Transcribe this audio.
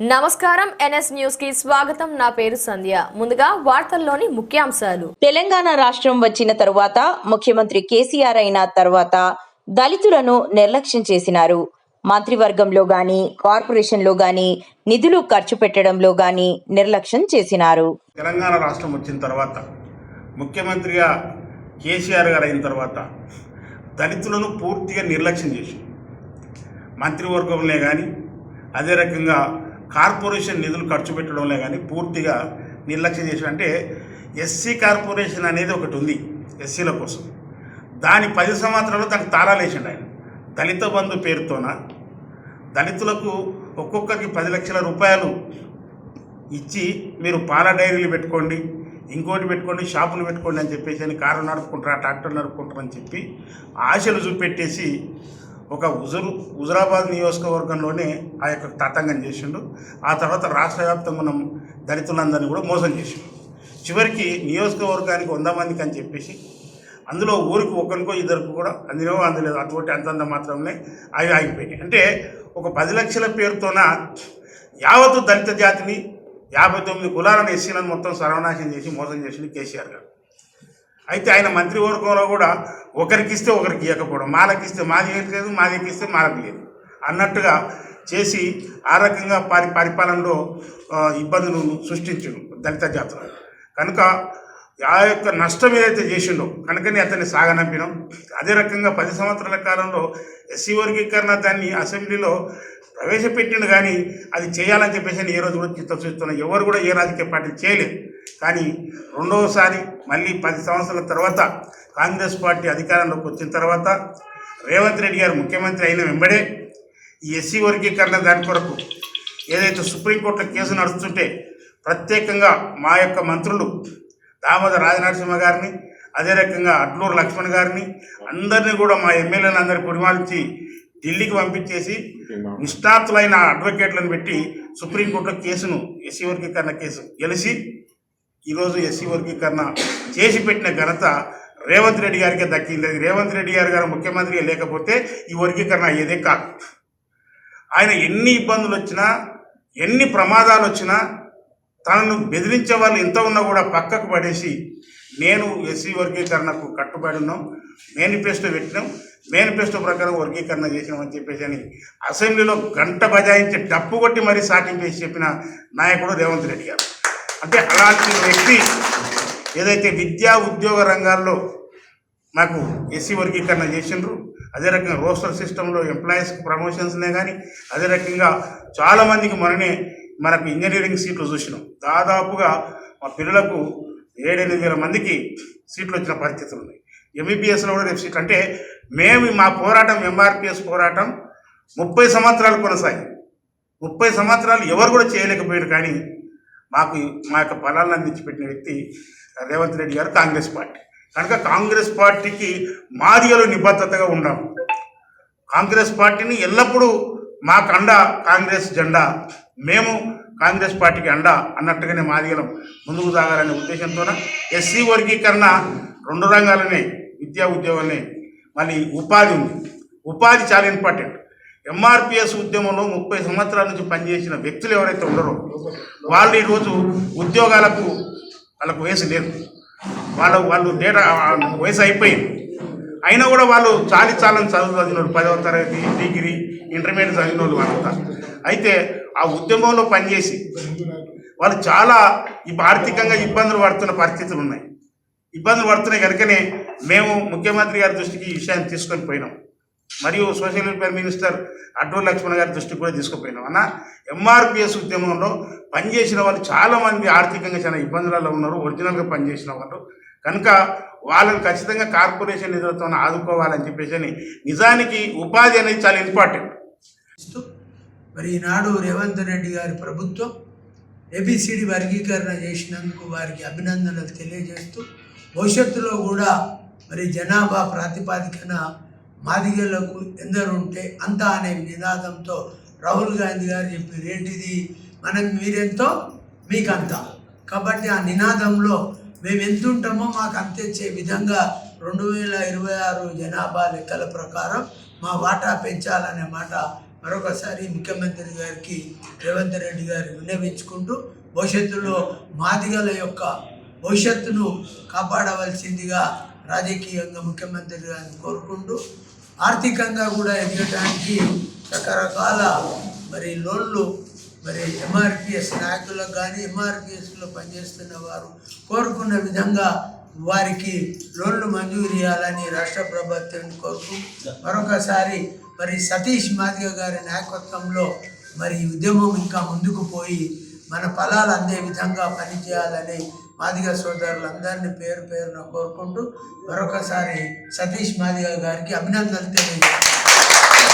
నమస్కారం ఎన్ఎస్ న్యూస్కి స్వాగతం. నా పేరు సంధ్య. ముందుగా వార్తల్లోని ముఖ్యాంశాలు. తెలంగాణ రాష్ట్రం వచ్చిన తరువాత ముఖ్యమంత్రి కేసీఆర్ అయిన తర్వాత దళితులను నిర్లక్ష్యం చేసినారు. మంత్రివర్గంలో గాని కార్పొరేషన్లో గాని నిధులు ఖర్చు పెట్టడంలో గాని నిర్లక్ష్యం చేసినారు. తెలంగాణ రాష్ట్రం వచ్చిన తర్వాత ముఖ్యమంత్రిగా కేసీఆర్ గారు అయిన తర్వాత దళితులను పూర్తిగా నిర్లక్ష్యం చేసి మంత్రివర్గంలో కానీ అదే రకంగా కార్పొరేషన్ నిధులు ఖర్చు పెట్టడంలో కానీ పూర్తిగా నిర్లక్ష్యం చేసి అంటే ఎస్సీ కార్పొరేషన్ అనేది ఒకటి ఉంది ఎస్సీల కోసం. దాని పది సంవత్సరాలు దానికి తాళాలు ఆయన. దళిత బంధు పేరుతోన దళితులకు ఒక్కొక్కరికి పది లక్షల రూపాయలు ఇచ్చి మీరు పాల డైరీలు పెట్టుకోండి ఇంకోటి పెట్టుకోండి షాపులు పెట్టుకోండి అని చెప్పేసి అని కారు నడుపుకుంటారా ట్రాక్టర్ నడుపుకుంటారు అని చెప్పి ఆశలు చూపెట్టేసి ఒక ఉజురు హుజురాబాద్ నియోజకవర్గంలోనే ఆ యొక్క తతంగం చేసిండు. ఆ తర్వాత రాష్ట్ర వ్యాప్తంగా మనం దళితులందరినీ కూడా మోసం చేసిండు. చివరికి నియోజకవర్గానికి వంద మందికి అని చెప్పేసి అందులో ఊరికి ఒకరికో ఇద్దరికి కూడా అందులో అందలేదు. అటువంటి అంతంత మాత్రమే అవి ఆగిపోయినాయి. అంటే ఒక పది లక్షల పేరుతోన యావత్తు దళిత జాతిని యాభై తొమ్మిది కులాలను ఎస్సీలను మొత్తం సర్వనాశనం చేసి మోసం చేసింది కేసీఆర్ గారు. అయితే ఆయన మంత్రివర్గంలో కూడా ఒకరికి ఇస్తే ఒకరికి ఇవ్వకపోవడం మాలకి ఇస్తే మాది లేదు మాదికి ఇస్తే మాలకు లేదు. అన్నట్టుగా చేసి ఆ రకంగా పరి పరిపాలనలో ఇబ్బందులు సృష్టించడం దళిత జాతర. కనుక ఆ యొక్క నష్టం ఏదైతే చేసిండో కనుకనే అతన్ని సాగనంపినాం. అదే రకంగా పది సంవత్సరాల కాలంలో ఎస్సీ వర్గీకరణ దాన్ని అసెంబ్లీలో ప్రవేశపెట్టిండు కానీ అది చేయాలని చెప్పేసి నేను ఏ రోజు కూడా చిత్త చూస్తున్నా ఎవరు కూడా ఏ రాజకీయ పార్టీ చేయలేదు. కానీ రెండవసారి మళ్ళీ పది సంవత్సరాల తర్వాత కాంగ్రెస్ పార్టీ అధికారంలోకి వచ్చిన తర్వాత రేవంత్ రెడ్డి గారు ముఖ్యమంత్రి అయిన వెంబడే ఈ ఎస్సీ వర్గీకరణ దాని కొరకు ఏదైతే సుప్రీంకోర్టులో కేసు నడుస్తుంటే ప్రత్యేకంగా మా యొక్క మంత్రులు దామోదర రాజనరసింహ గారిని అదే రకంగా అడ్లూరు లక్ష్మణ్ గారిని అందరినీ కూడా మా ఎమ్మెల్యేలను అందరి పురిమాల్చి ఢిల్లీకి పంపించేసి నిష్ణాతులైన అడ్వకేట్లను పెట్టి సుప్రీంకోర్టులో కేసును ఎస్సీ వర్గీకరణ కేసు గెలిచి ఈరోజు ఎస్సీ వర్గీకరణ చేసి పెట్టిన ఘనత రేవంత్ రెడ్డి గారికే దక్కింది. రేవంత్ రెడ్డి గారు గారు ముఖ్యమంత్రిగా లేకపోతే ఈ వర్గీకరణ అయ్యేదే కాదు. ఆయన ఎన్ని ఇబ్బందులు వచ్చినా ఎన్ని ప్రమాదాలు వచ్చినా తనను బెదిరించే వాళ్ళు ఎంత ఉన్నా కూడా పక్కకు పడేసి నేను ఎస్సీ వర్గీకరణకు కట్టుబడి ఉన్నాం మేనిఫెస్టో పెట్టినాం మేనిఫెస్టో ప్రకారం వర్గీకరణ చేసినామని చెప్పేసి అని అసెంబ్లీలో గంట బజాయించి డప్పు కొట్టి మరీ సాటింపేసి చెప్పిన నాయకుడు రేవంత్ రెడ్డి గారు. అంటే అలాంటి వ్యక్తి ఏదైతే విద్యా ఉద్యోగ రంగాల్లో నాకు ఎస్సీ వర్గీకరణ చేసిండ్రు అదే రకంగా రోస్టర్ సిస్టంలో ఎంప్లాయీస్ ప్రమోషన్స్నే కానీ అదే రకంగా చాలామందికి మననే మనకు ఇంజనీరింగ్ సీట్లు చూసినాం. దాదాపుగా మా పిల్లలకు ఏడెనిమిది వేల మందికి సీట్లు వచ్చిన పరిస్థితులు ఉన్నాయి. ఎంబీబీఎస్లో కూడా రేపు సీట్లు అంటే మేము మా పోరాటం ఎంఆర్పిఎస్ పోరాటం ముప్పై సంవత్సరాలు కొనసాగి ముప్పై సంవత్సరాలు ఎవరు కూడా చేయలేకపోయారు కానీ మాకు మా యొక్క ఫలాలను అందించిపెట్టిన వ్యక్తి రేవంత్ రెడ్డి గారు కాంగ్రెస్ పార్టీ. కనుక కాంగ్రెస్ పార్టీకి మాదిగలు నిబద్ధతగా ఉన్నాము కాంగ్రెస్ పార్టీని ఎల్లప్పుడూ మాకు అండ కాంగ్రెస్ జెండా మేము కాంగ్రెస్ పార్టీకి అండ అన్నట్టుగానే మాదిగలం. ముందుకు సాగాలనే ఉద్దేశంతో ఎస్సీ వర్గీకరణ రెండు రంగాలనే విద్యా ఉద్యోగాలనే మళ్ళీ ఉపాధి ఉంది. ఉపాధి చాలా ఇంపార్టెంట్. ఎంఆర్పిఎస్ ఉద్యమంలో ముప్పై సంవత్సరాల నుంచి పనిచేసిన వ్యక్తులు ఎవరైతే ఉండరో వాళ్ళు ఈరోజు ఉద్యోగాలకు వాళ్ళకు వయసు లేదు. వాళ్ళ వాళ్ళు డేటా వయసు అయిపోయింది. అయినా కూడా వాళ్ళు చాలి చాలని చదువు చదివిన పదవ తరగతి డిగ్రీ ఇంటర్మీడియట్ చదివిన వాళ్ళు వాళ్ళంతా అయితే ఆ ఉద్యమంలో పనిచేసి వాళ్ళు చాలా ఆర్థికంగా ఇబ్బందులు పడుతున్న పరిస్థితులు ఉన్నాయి. ఇబ్బందులు పడుతున్నాయి కనుకనే మేము ముఖ్యమంత్రి గారి దృష్టికి ఈ విషయాన్ని తీసుకొని పోయినాం. మరియు social welfare minister Adluri Laxman గారి దృష్టికి కూడా తీసుకుపోయినాం. అన్న ఎంఆర్పిఎస్ ఉద్యమంలో పనిచేసిన వాళ్ళు చాలామంది ఆర్థికంగా చాలా ఇబ్బందులలో ఉన్నారు ఒరిజినల్గా పనిచేసిన వాళ్ళు. కనుక వాళ్ళని ఖచ్చితంగా కార్పొరేషన్ నిధులతో ఆదుకోవాలని చెప్పేసి అని నిజానికి ఉపాధి అనేది చాలా ఇంపార్టెంట్. మరి ఈనాడు రేవంత్ రెడ్డి గారి ప్రభుత్వం ఏబిసిడి వర్గీకరణ చేసినందుకు వారికి అభినందనలు తెలియజేస్తూ భవిష్యత్తులో కూడా మరి జనాభా ప్రాతిపాదికన మాదిగలకు ఎందరు ఉంటే అంత అనే నినాదంతో రాహుల్ గాంధీ గారు చెప్పారు. ఏంటిది? మనం మీరెంతో? మీకంత. కాబట్టి ఆ నినాదంలో మేము ఎంత ఉంటామో మాకు అంతేచ్చే విధంగా రెండు వేల ఇరవై ఆరు జనాభా లెక్కల ప్రకారం మా వాటా పెంచాలనే మాట మరొకసారి ముఖ్యమంత్రి గారికి రేవంత్ రెడ్డి గారు విన్నవించుకుంటూ భవిష్యత్తులో మాదిగల యొక్క భవిష్యత్తును కాపాడవలసిందిగా రాజకీయంగా ముఖ్యమంత్రి గారిని కోరుకుంటూ ఆర్థికంగా కూడా ఎదగటానికి రకరకాల మరి లోన్లు మరి ఎంఆర్పిఎస్ నాయకులకు కానీ ఎంఆర్పిఎస్లో పనిచేస్తున్న వారు కోరుకున్న విధంగా వారికి లోన్లు మంజూరు చేయాలని రాష్ట్ర ప్రభుత్వాన్ని కోరుతూ మరొకసారి మరి సతీష్ మాదిగ గారి నాయకత్వంలో మరి ఉద్యమం ఇంకా ముందుకు పోయి మన ఫలాలు అందే విధంగా పనిచేయాలని మాదిగ సోదరులందరినీ పేరు పేరున కోరుకుంటూ మరొకసారి సతీష్ మాదిగ గారికి అభినందనలు తెలియజేస్తాను